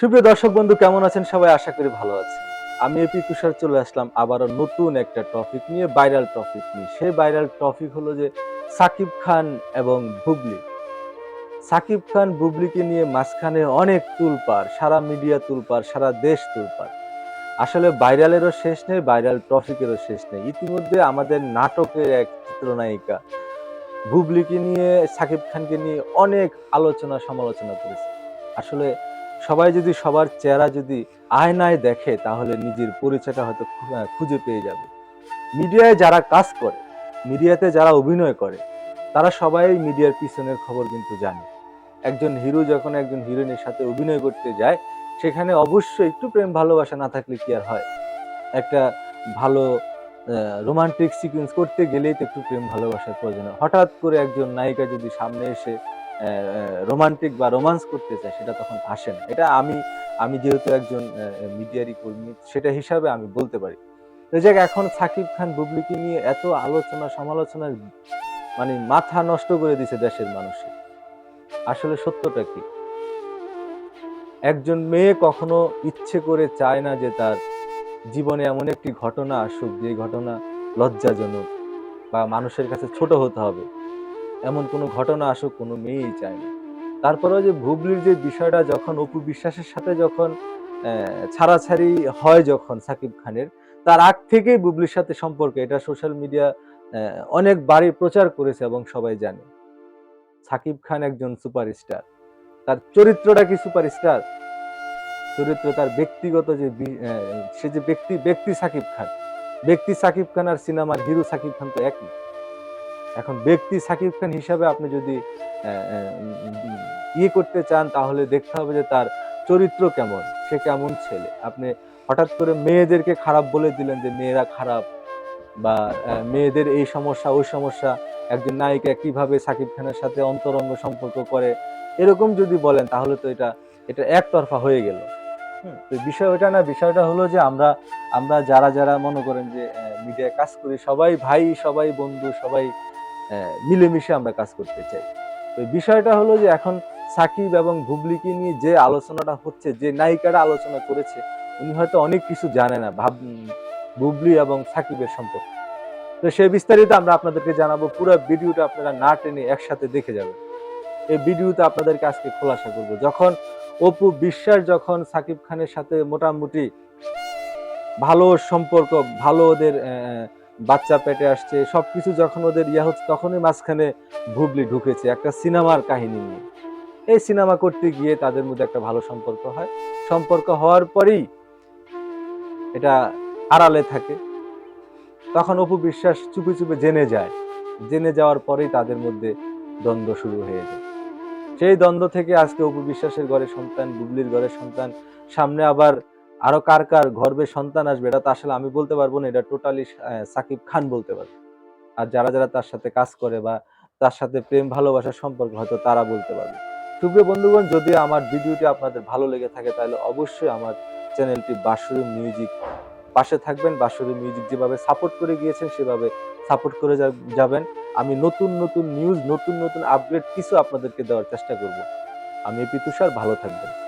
সুপ্রিয় দর্শক বন্ধু, কেমন আছেন? সবাই আশা করি ভালো আছেন। আমি এপি তুষার চলে আসলাম আবারও নতুন একটা টপিক নিয়ে ভাইরাল টপিক নিয়ে। সেই ভাইরাল টপিক হলো যে সাকিব খান এবং বুবলি। সাকিব খান, বুবলিকে নিয়ে মাঝখানে অনেক তুলপার, সারা মিডিয়া তুলপার, সারা দেশ তুলপার। আসলে ভাইরালেরও শেষ নেই ভাইরাল টপিকেরও শেষ নেই। ইতিমধ্যে আমাদের নাটকের এক চিত্রনায়িকা বুবলিকে নিয়ে, সাকিব খানকে নিয়ে অনেক আলোচনা সমালোচনা করেছে। আসলে সবাই যদি সবার চেহারা যদি আয়নায় দেখে, তাহলে নিজের পরিচয়টা হয়তো খুঁজে পেয়ে যাবে। মিডিয়ায় যারা কাজ করে, মিডিয়াতে যারা অভিনয় করে, তারা সবাই মিডিয়ার পিছনের খবর কিন্তু জানে। একজন হিরো যখন একজন হিরোইনের সাথে অভিনয় করতে যায়, সেখানে অবশ্যই একটু প্রেম ভালোবাসা না থাকলে কি আর হয়? একটা ভালো রোমান্টিক সিকোয়েন্স করতে গেলেই তো একটু প্রেম ভালোবাসার প্রয়োজন। হঠাৎ করে একজন নায়িকা যদি সামনে এসে রোমান্টিক বা রোমান্স করতে চায়, সেটা তখন আসে না। এটা আমি আমি যেহেতু একজন মিডিয়ারই কর্মী, সেটা হিসাবে আমি বলতে পারি। যাক, এখন সাকিব খান বুবলিকে নিয়ে এত আলোচনা সমালোচনা মানে মাথা নষ্ট করে দিছে দেশের মানুষের। আসলে সত্যটা কি? একজন মেয়ে কখনো ইচ্ছে করে চায় না যে তার জীবনে এমন একটি ঘটনা আসুক, যে ঘটনা লজ্জাজনক বা মানুষের কাছে ছোট হতে হবে। এমন কোনো ঘটনা আসুক, কোনো মেয়েই চায় না। তারপরেও যে ভুবলির যে বিষয়টা, যখন অপু বিশ্বাসের সাথে যখন ছাড়াছাড়ি হয় যখন সাকিব খানের, তার আগ থেকেই বুবলির সাথে সম্পর্ক। এটা সোশ্যাল মিডিয়া অনেক বাড়ি প্রচার করেছে এবং সবাই জানে। সাকিব খান একজন সুপারস্টার। তার চরিত্রটা কি সুপারস্টার? চরিত্র তার ব্যক্তিগত যে সে যে ব্যক্তি ব্যক্তি সাকিব খান। ব্যক্তি সাকিব খান আর সিনেমার হিরো সাকিব খান তো একই। এখন ব্যক্তি সাকিব খান হিসাবে আপনি যদি ইয়ে করতে চান, তাহলে দেখতে হবে যে তার চরিত্র কেমন, সে কেমন ছেলে। আপনি হঠাৎ করে মেয়েদেরকে খারাপ বলে দিলেন যে মেয়েরা খারাপ বা মেয়েদের এই সমস্যা, ওই সমস্যা, একজন নায়িকা কীভাবে সাকিব খানের সাথে অন্তরঙ্গ সম্পর্ক করে, এরকম যদি বলেন, তাহলে তো এটা এটা একতরফা হয়ে গেল। তো বিষয় ওটা না, বিষয়টা হলো যে আমরা আমরা যারা যারা মনে করেন যে মিডিয়ায় কাজ করি, সবাই ভাই, সবাই বন্ধু, সবাই মিলেমিশে আমরা কাজ করতে চাই। তো বিষয়টা হলো যে এখন সাকিব এবং ভুবলিকে নিয়ে যে আলোচনাটা হচ্ছে, যে নায়িকারা আলোচনা করেছে, উনি হয়তো অনেক কিছু জানে না ভাব বুবলি এবং সাকিবের সম্পর্কে। তো সেই বিস্তারিত আমরা আপনাদেরকে জানাব। পুরো ভিডিওটা আপনারা না টেনে একসাথে দেখে যাবেন। এই ভিডিওতে আপনাদেরকে আজকে খোলাসা করব। যখন অপু বিশ্বাস যখন সাকিব খানের সাথে মোটামুটি ভালো সম্পর্ক, ভালো ওদের বাচ্চা পেটে আসছে, সবকিছু যখন ওদের ইয়া হচ্ছে, তখনই মাঝখানে ভুবলি ঢুকেছে, একটা সিনেমার কাহিনী নিয়ে। এই সিনেমা করতে গিয়ে তাদের মধ্যে একটা ভালো সম্পর্ক হয়। সম্পর্ক হওয়ার পরেই এটা আড়ালে থাকে। তখন অপু বিশ্বাস চুপে চুপে জেনে যায়। জেনে যাওয়ার পরেই তাদের মধ্যে দ্বন্দ্ব শুরু হয়ে যায়। সেই দ্বন্দ্ব থেকে আজকে অপু বিশ্বাসের ঘরে সন্তান বুবলির ঘরে সন্তান, সামনে আবার আরও কার কার গর্বে সন্তান আসবে, এটা তো আসলে আমি বলতে পারব না, এটা টোটালি সাকিব খান বলতে পারবে। আর যারা যারা তার সাথে কাজ করে বা তার সাথে প্রেম, ভালোবাসার সম্পর্ক, হয়তো তারা বলতে পারবে। সুপ্রিয় বন্ধুগণ, যদি আমার ভিডিওটি আপনাদের ভালো লেগে থাকে, তাহলে অবশ্যই আমার চ্যানেলটি বাসুরি মিউজিক পাশে থাকবেন। বাসুরি মিউজিক যেভাবে সাপোর্ট করে গিয়েছেন, সেভাবে সাপোর্ট করে যাবেন। আমি নতুন নতুন নিউজ নতুন নতুন আপডেট কিছু আপনাদেরকে দেওয়ার চেষ্টা করব। আমি এপি তুষার, ভালো থাকবেন।